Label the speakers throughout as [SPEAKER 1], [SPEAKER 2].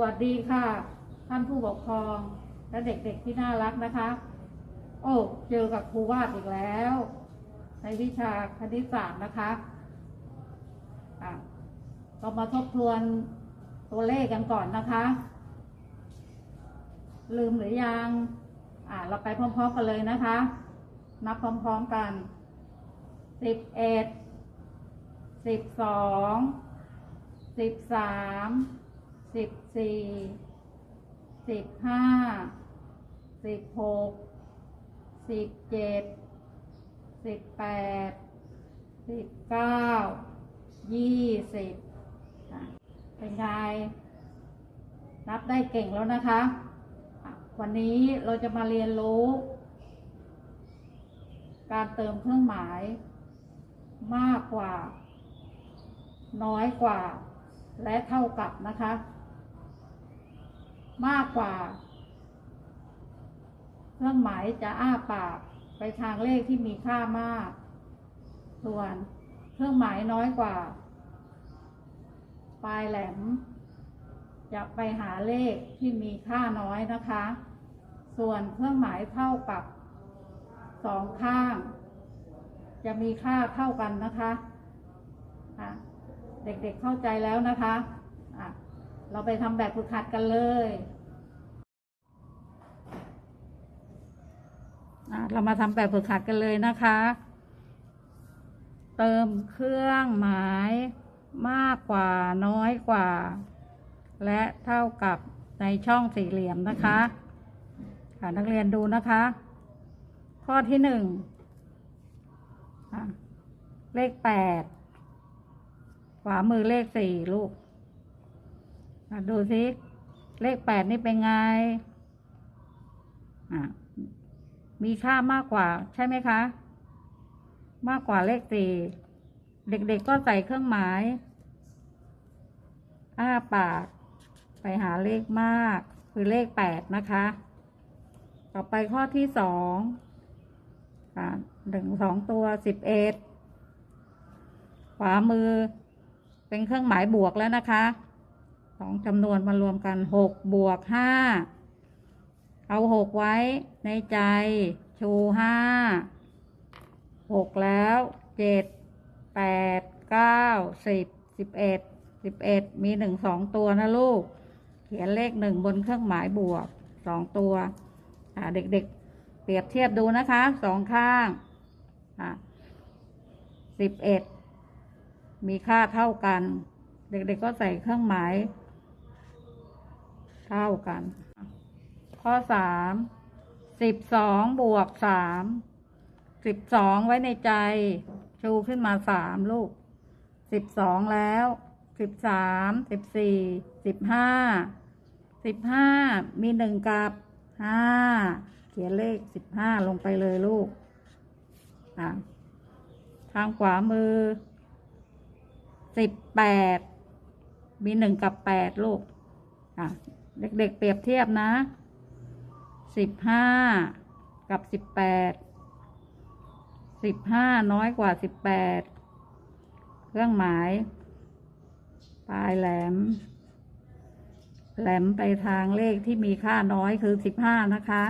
[SPEAKER 1] วัสดีค่ะ ท่านผู้ปกครอง และเด็กๆที่น่ารักนะคะ โอ้เจอกับครูวาดอีกแล้ว ในวิชาคณิตศาสตร์นะคะอะเรามาทบทวนตัวเลขกันก่อนนะคะ ลืมหรือยังอ่าเราไปพร้อมๆกันเลยนะคะ นับพร้อมๆกันสิบเอ็ดสิบสองสิบสาม สิบสี่สิบห้าสิบหกสิบเจ็ดสิบแปดสิบเก้ายี่สิบเป็นไงนับได้เก่งแล้วนะคะ วันนี้เราจะมาเรียนรู้ การเติมเครื่องหมาย มากกว่า น้อยกว่า และเท่ากับนะคะ มากกว่าเครื่องหมายจะอ้าปากไปทางเลขที่มีค่ามาก ส่วนเครื่องหมายน้อยกว่า ปลายแหลม จะไปหาเลขที่มีค่าน้อยนะคะ ส่วนเครื่องหมายเท่ากับสองข้าง จะมีค่าเท่ากันนะคะะเด็กๆเข้าใจแล้วนะคะะ เราไปทำแบบฝึกหัดกันเลยเรามาทำแบบฝึกหัดกันเลยนะคะ เติมเครื่องหมายมากกว่าน้อยกว่า และเท่ากับในช่องสี่เหลี่ยมนะคะ ค่ะนักเรียนดูนะคะ ข้อที่หนึ่งเลขแปดขวามือเลขสี่ลูก ดูสิเลขแปดนี่เป็นไง อะ มีค่ามากกว่า ใช่ไหมคะ มากกว่าเลขสี่เด็กๆก็ใส่เครื่องหมาย อ้าปาก ไปหาเลขมาก คือเลขแปดนะคะ ต่อไปข้อที่สองค่ะหนึ่งสองตัวสิบเอ็ดขวามือเป็นเครื่องหมายบวกแล้วนะคะ สองจำนวนมารวมกันหกบวกห้าเอาหกไว้ในใจ ชูห้าหกแล้วเจ็ดแปดเก้าสิบสิบเอ็ดสิบเอ็ดมีหนึ่งสองตัวนะลูก เขียนเลขหนึ่งบนเครื่องหมายบวกสองตัวอ่าเด็กๆ เปรียบเทียบดูนะคะสองข้างอ่าสิบเอ็ดมีค่าเท่ากัน เด็กๆก็ใส่เครื่องหมาย เท่ากัน ข้อสามสิบสองบวกสามสิบสองไว้ในใจ ชูขึ้นมาสามลูกสิบสองแล้วสิบสามสิบสี่สิบห้าสิบห้ามีหนึ่งกับห้าเขียนเลขสิบห้าลงไปเลยลูกอะทางขวามือสิบแปดมีหนึ่งกับแปดลูก อะเด็กๆเปรียบเทียบนะสิบห้ากับสิบแปดสิบห้าน้อยกว่าสิบแปดเครื่องหมาย ปลายแหลม แหลมไปทางเลขที่มีค่าน้อยคือสิบห้านะคะ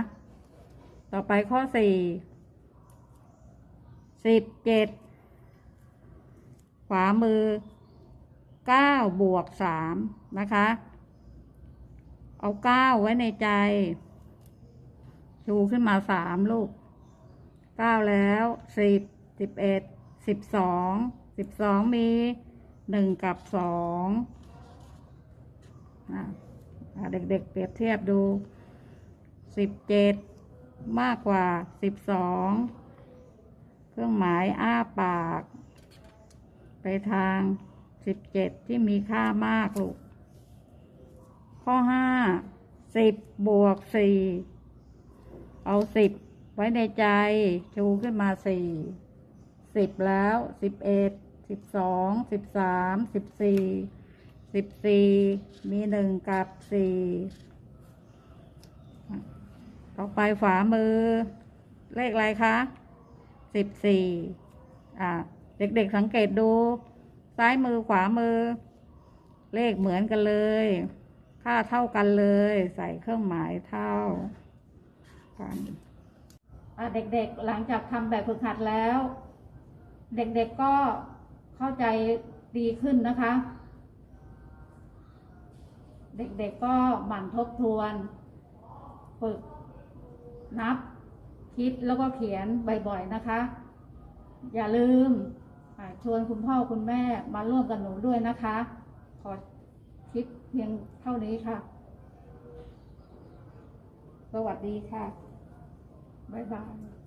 [SPEAKER 1] ต่อไปข้อสี่สิบเจ็ดขวามือเก้าบวกสามนะคะ เอาเก้าไว้ในใจ ชูขึ้นมาสามลูกเก้าแล้วสิบสิบเอ็ดสิบสองสิบสองมีหนึ่งกับสองอะเด็กๆเปรียบเทียบดูสิบเจ็ดมากกว่าสิบสองเครื่องหมายอ้าปาก ไปทางสิบเจ็ดที่มีค่ามากลูก ข้อห้าสิบบวกสี่เอาสิบไว้ในใจชูขึ้นมาสี่สิบแล้วสิบเอ็ดสิบสองสิบสามสิบสี่สิบสี่มีหนึ่งกับสี่ต่อไปฝามือ เลขอะไรคะสิบสี่อ่า เด็กๆสังเกตดู ซ้ายมือขวามือ เลขเหมือนกันเลย ค่าเท่ากันเลย ใส่เครื่องหมายเท่ากันเด็กๆหลังจากทำแบบฝึกหัดแล้ว เด็กๆก็เข้าใจดีขึ้นนะคะ เด็กๆก็หมั่นทบทวน ฝึกนับ คิดแล้วก็เขียนบ่อยๆนะคะ อย่าลืมชวนคุณพ่อคุณแม่มาร่วมกับหนูด้วยนะคะ ขอ คลิปเพียงเท่านี้ค่ะ สวัสดีค่ะ บ๊ายบาย